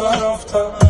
tarafta